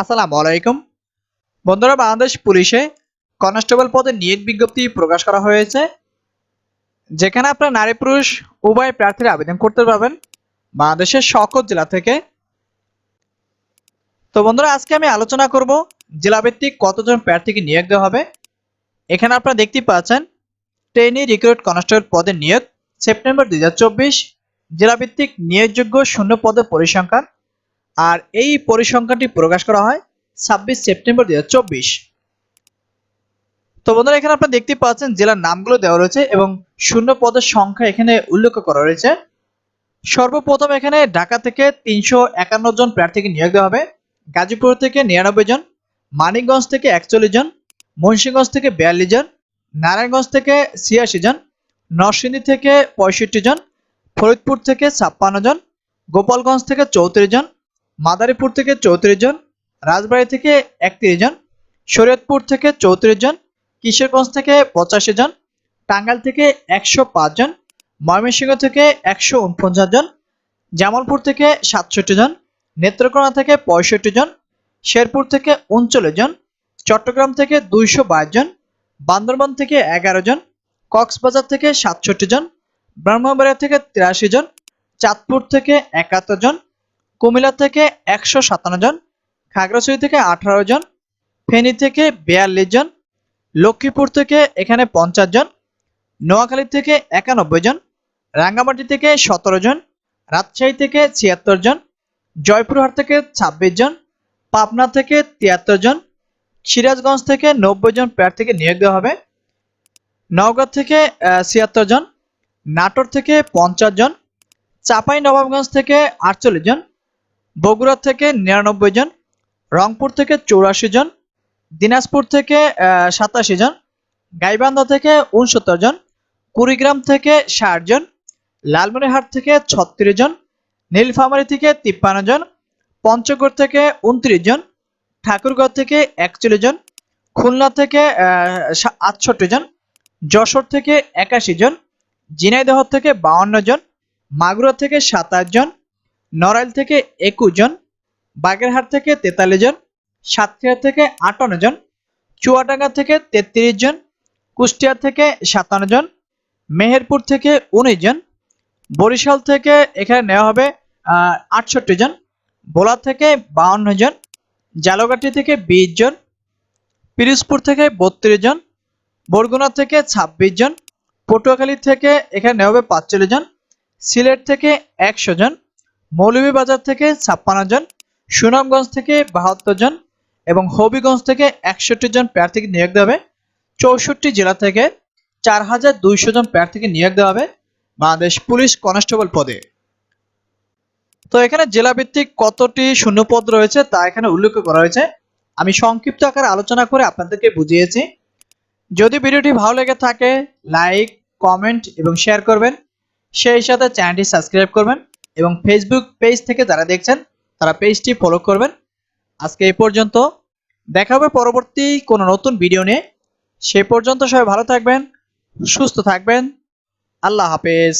আসসালামু আলাইকুম বন্ধুরা, বাংলাদেশ পুলিশে কনস্টেবল পদে নিয়োগ বিজ্ঞপ্তি প্রকাশ করা হয়েছে, যেখানে আপনার নারী পুরুষ উভয় প্রার্থীরা আবেদন করতে পারবেন বাংলাদেশের সকল জেলা থেকে। তো বন্ধুরা, আজকে আমি আলোচনা করব জেলাভিত্তিক কতজন প্রার্থীকে নিয়োগ দেওয়া হবে। এখানে আপনারা দেখতে পাচ্ছেন, ট্রেনি রিক্রুট কনস্টেবল পদে নিয়োগ, সেপ্টেম্বর দুই হাজার চব্বিশ, জেলাভিত্তিক নিয়োগযোগ্য শূন্য পদের পরিসংখ্যান আর এই পরিসংখ্যানটি প্রকাশ করা হয় ছাব্বিশ সেপ্টেম্বর দুই হাজার চব্বিশ। তো বন্ধুরা, এখানে আপনারা দেখতে পাচ্ছেন জেলার নামগুলো দেওয়া রয়েছে এবং শূন্য পদের সংখ্যা এখানে উল্লেখ করা রয়েছে। সর্বপ্রথম এখানে ঢাকা থেকে তিনশো একান্ন জন প্রার্থীকে নিয়োগ দেওয়া হবে। গাজীপুর থেকে নিরানব্বই জন, মানিকগঞ্জ থেকে একচল্লিশ জন, মুন্সিগঞ্জ থেকে বিয়াল্লিশ জন, নারায়ণগঞ্জ থেকে ছিয়াশি জন, নরসিংদী থেকে পঁয়ষট্টি জন, ফরিদপুর থেকে ছাপ্পান্ন জন, গোপালগঞ্জ থেকে চৌত্রিশ জন মাদারীপুর থেকে চৌত্রিশ জন, রাজবাড়ী থেকে একত্রিশ জন, শরীয়তপুর থেকে চৌত্রিশ জন, কিশোরগঞ্জ থেকে পঁচাশি জন, টাঙ্গাইল থেকে একশো পাঁচ জন, ময়মনসিংহ থেকে একশো উনপঞ্চাশ জন, জামালপুর থেকে সাতষট্টি জন, নেত্রকোনা থেকে পঁয়ষট্টি জন, শেরপুর থেকে উনচল্লিশ জন, চট্টগ্রাম থেকে দুইশো বাইশ জন, বান্দরবান থেকে এগারো জন, কক্সবাজার থেকে সাতষট্টি জন, ব্রাহ্মণবাড়িয়া থেকে তিরাশি জন, চাঁদপুর থেকে একাত্তর জন কুমিল্লা থেকে একশো সাতান্ন জন, খাগড়াছড়ি থেকে আঠারো জন, ফেনী থেকে বিয়াল্লিশ জন, লক্ষ্মীপুর থেকে এখানে পঞ্চাশ জন, নোয়াখালী থেকে একানব্বই জন, রাঙ্গামাটি থেকে সতেরো জন, রাজশাহী থেকে ছিয়াত্তর জন, জয়পুরহাট থেকে ছাব্বিশ জন, পাবনা থেকে তিয়াত্তর জন, সিরাজগঞ্জ থেকে নব্বই জন প্রার্থীকে নিয়োগ দেওয়া হবে। নওগাঁ থেকে ছিয়াত্তর জন, নাটোর থেকে পঞ্চাশ জন চাপাই নবাবগঞ্জ থেকে আটচল্লিশ জন বগুড়া থেকে নিরানব্বই জন, রংপুর থেকে চৌরাশি জন, দিনাজপুর থেকে সাতাশি জন, গাইবান্ধা থেকে উনসত্তর জন, কুড়িগ্রাম থেকে ষাট জন, লালমনিরহাট থেকে ছত্রিশ জন, নীলফামারী থেকে তিপ্পান্ন জন, পঞ্চগড় থেকে উনত্রিশ জন, ঠাকুরগাঁও থেকে একচল্লিশ জন, খুলনা থেকে আটষট্টি জন, যশোর থেকে একাশি জন, ঝিনাইদহ থেকে বাউন্ন জন, মাগুরা থেকে সাতাশ জন নড়াইল থেকে একুশ জন, বাগেরহাট থেকে তেতাল্লিশ জন, সাতক্ষীরা থেকে আটান্ন জন, চুয়াডাঙ্গা থেকে তেত্রিশ জন, কুষ্টিয়া থেকে সাতান্ন জন, মেহেরপুর থেকে উনিশ জন, বরিশাল থেকে এখানে নেওয়া হবে আটষট্টি জন ভোলা থেকে বাউন্ন জন, জালগাটি থেকে বিশ জন, পিরিজপুর থেকে বত্রিশ জন, বরগুনা থেকে ছাব্বিশ জন, পটুয়াখালী থেকে এখানে নেওয়া হবে পাঁচচল্লিশ জন, সিলেট থেকে একশো জন মৌলভীবাজার থেকে ছাপ্পান্ন জন, সুনামগঞ্জ থেকে বাহাত্তর জন এবং হবিগঞ্জ থেকে একষট্টি জন প্রার্থীকে নিয়োগ দেওয়া হবে। চৌষট্টি জেলা থেকে চার হাজার দুইশো জন প্রার্থীকে নিয়োগ দেওয়া হবে বাংলাদেশ পুলিশ কনস্টেবল পদে। তো এখানে জেলা ভিত্তিক কতটি শূন্যপদ রয়েছে তা এখানে উল্লেখ করা হয়েছে। আমি সংক্ষিপ্ত আকারে আলোচনা করে আপনাদেরকে বুঝিয়েছি। যদি ভিডিওটি ভালো লেগে থাকে, লাইক, কমেন্ট এবং শেয়ার করবেন। সেই সাথে চ্যানেলটি সাবস্ক্রাইব করবেন। এবং ফেসবুক পেজ থেকে যারা দেখছেন, তারা পেজটি ফলো করবেন। আজকে এই পর্যন্ত। দেখা হবে পরবর্তী কোনো নতুন ভিডিও নিয়ে। সে পর্যন্ত সবাই ভালো থাকবেন, সুস্থ থাকবেন। আল্লাহ হাফেজ।